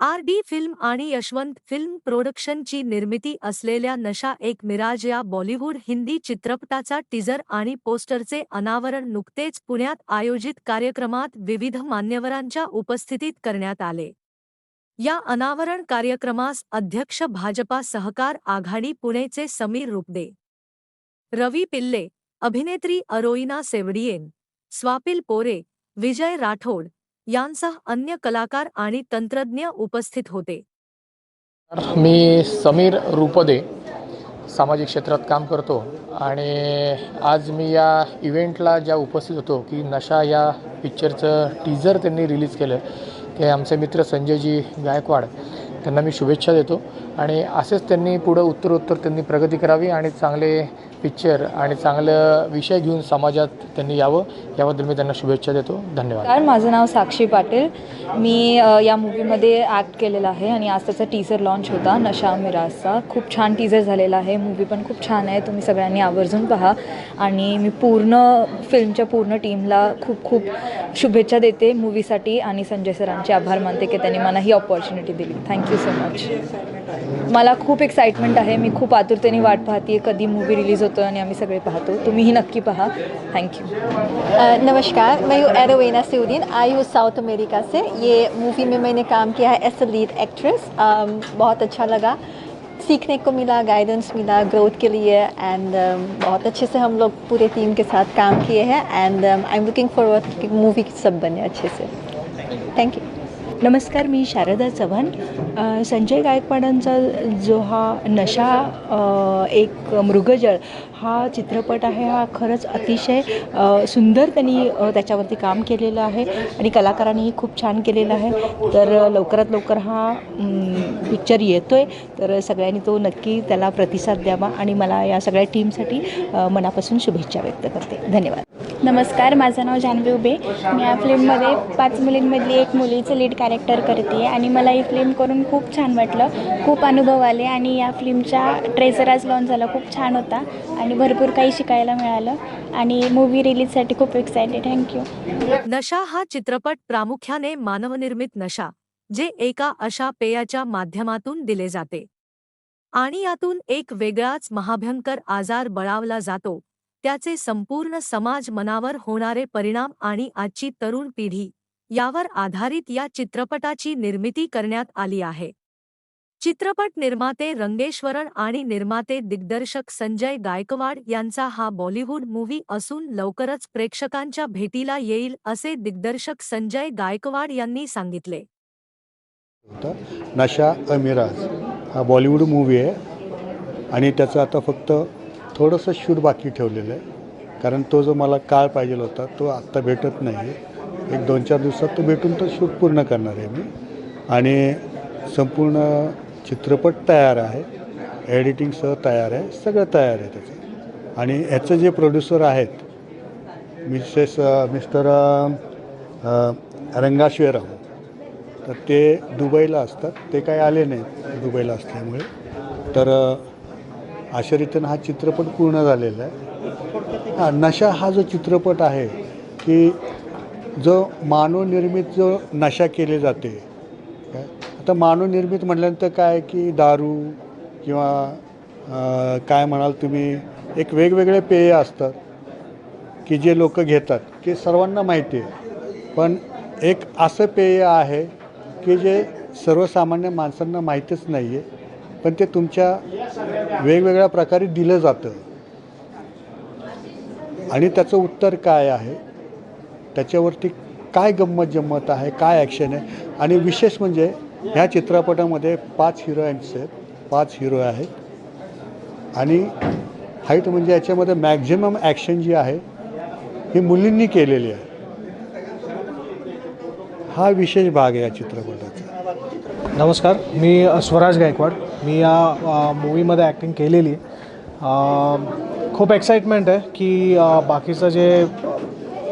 R D film आणि Yashwant film प्रोडक्शनची निर्मिती असलेल्या नशा एक मिराज या बॉलिवूड हिंदी चित्रपटाचा टीजर आणि पोस्टरचे अनावरण नुकतेच पुण्यात आयोजित कार्यक्रमात विविध मान्यवरांच्या उपस्थितीत करण्यात आले. या अनावरण कार्यक्रमास अध्यक्ष भाजपा सहकार आघाडी पुणेचे समीर रुपदे रवी पिल्ले अभिनेत्री अरोईना सेवडियेन स्वापिल पोरे विजय राठोड यांसह अन्य कलाकार आणि तंत्रज्ञ उपस्थित होते. मी समीर रूपदे सामाजिक क्षेत्रात काम करतो आणि आज मी या इव्हेंटला ज्या उपस्थित होतो की नशा या पिक्चरचं टीजर त्यांनी रिलीज केलं ते आमचे मित्र संजयजी गायकवाड त्यांना मी शुभेच्छा देतो. आणि असेच त्यांनी पुढं उत्तरोत्तर त्यांनी प्रगती करावी आणि चांगले पिक्चर आणि चांगलं विषय घेऊन समाजात त्यांनी यावं याबद्दल मी त्यांना शुभेच्छा देतो. धन्यवाद. कारण माझं नाव साक्षी पाटील. मी या मूवीमध्ये ॲक्ट केलेला आहे आणि आज त्याचा टीझर लॉन्च होता नशा मिराजचा. खूप छान टीझर झालेला आहे. मूवी पण खूप छान आहे. तुम्ही सगळ्यांनी आवर्जून पहा. आणि मी पूर्ण फिल्मच्या पूर्ण टीमला खूप खूप शुभेच्छा देते मूवीसाठी आणि संजय सरांचे आभार मानते की त्यांनी मला ही ऑपॉर्च्युनिटी दिली. थँक्यू सो मच मला खूप एक्साइटमेंट आहे. मी खूप आतुरतेने वाट पाहते कधी मूवी रिलीज़ होते आणि आम्ही सगळे पाहतो. तुम्हीही नक्की पहा. थँक्यू अ, नमस्कार. मैं हूँ एरोवेना सऊदीन आई हूँ साउथ अमेरिका से. ये मूवी में मैंने काम किया है एज अ लीड एक्ट्रेस बहुत अच्छा लगा. सीखने को मिला गाइडेंस मिला ग्रोथ के लिए एंड um, बहुत अच्छे से हम लोग पूरे टीम के साथ काम किए हैं and I am looking forward movie सब बने अच्छे से. थैंक यू नमस्कार मी शारदा चव्हाण. संजय गायकवाडांचा जो हा नशा एक मृगजळ हा चित्रपट आहे हा खरंच अतिशय सुंदर त्यांनी त्याच्यावरती काम केलेलं आहे आणि कलाकारांनीही खूप छान केलेलं आहे. तर लवकरात लवकर हा पिक्चर येतो आहे तर सगळ्यांनी तो नक्की त्याला प्रतिसाद द्यावा आणि मला या सगळ्या टीमसाठी मनापासून शुभेच्छा व्यक्त करते. धन्यवाद. नमस्कार माझं नाव जान्हवी उबे मी या फिल्ममध्ये पाच मुलींमधली एक मुलीचं लीड कॅरेक्टर करते आणि मला ही फिल्म करून खूप छान वाटलं. खूप अनुभव आले आणि या फिल्मच्या ट्रेझर आज लॉन्च झाला. खूप छान होता आणि भरपूर काही शिकायला मिळालं. आणि मूवी रिलीजसाठी खूप एक्सायटेड थँक्यू नशा हा चित्रपट प्रामुख्याने मानवनिर्मित नशा जे एका अशा पेयाच्या माध्यमातून दिले जाते. आणि यातून एक वेगळाच महाभयंकर आजार बळावला जातो त्याचे संपूर्ण समाज मनावर होणारे परिणाम आणि आजची तरुण पिढी यावर आधारित या चित्रपटाची निर्मिती करण्यात आली आहे. चित्रपट निर्माते रंगेश्वरन आणि निर्माते दिग्दर्शक संजय गायकवाड यांचा हा बॉलिवूड मूव्ही असून लवकरच प्रेक्षकांच्या भेटीला येईल असे दिग्दर्शक संजय गायकवाड यांनी सांगितले. नशा अमिराज हा बॉलिवूड मूवी आहे आणि त्याचं आता फक्त थोडंसं शूट बाकी ठेवलेलं आहे. कारण तो जो मला काळ पाहिजे होता तो आत्ता भेटत नाही आहे एक दोन चार दिवसात तो भेटून तो शूट पूर्ण करणार आहे मी. आणि संपूर्ण चित्रपट तयार आहे. एडिटिंगसह तयार आहे. सगळं तयार आहे त्याचं. आणि ह्याचं जे प्रोड्युसर आहेत मिसेस मिस्टर रंगाश्वेराम तर ते दुबईला असतात. ते काही आले नाहीत दुबईला असल्यामुळे. तर अशा रीतीनं हा चित्रपट पूर्ण झालेला आहे. हा नशा हा जो चित्रपट आहे की जो मानवनिर्मित जो नशा केले जाते काय? आता मानवनिर्मित म्हटल्यानंतर काय की दारू किंवा काय म्हणाल तुम्ही एक वेगवेगळे पेय असतात की जे लोक घेतात की सर्वांना माहिती आहे. पण एक असं पेय आहे की जे सर्वसामान्य माणसांना माहीतच नाही आहे पण ते तुमच्या वेगवेगळ्या प्रकारे दिलं जातं. आणि त्याचं उत्तर काय आहे? त्याच्यावरती काय गंमत जम्मत आहे? काय ॲक्शन आहे? आणि विशेष म्हणजे ह्या चित्रपटामध्ये पाच हिरोईन्स आहेत. पाच हिरो आहेत. आणि हाईट म्हणजे याच्यामध्ये मॅक्झिमम ॲक्शन जी आहे ही मुलींनी केलेली आहे. हा विशेष भाग आहे या चित्रपटाचा. नमस्कार मी स्वराज गायकवाड. मी या मूवीमध्ये ॲक्टिंग केलेली आहे. खूप एक्साइटमेंट आहे की बाकीचं जे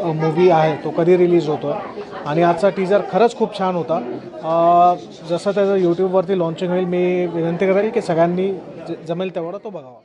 मूवी आहे तो कधी रिलीज होतो आहे आणि आजचा टीजर खरंच खूप छान होता. जसं त्याचं यूट्यूबवरती लॉन्चिंग होईल मी विनंती करेल की सगळ्यांनी ज- जमेल तेवढा तो बघावा.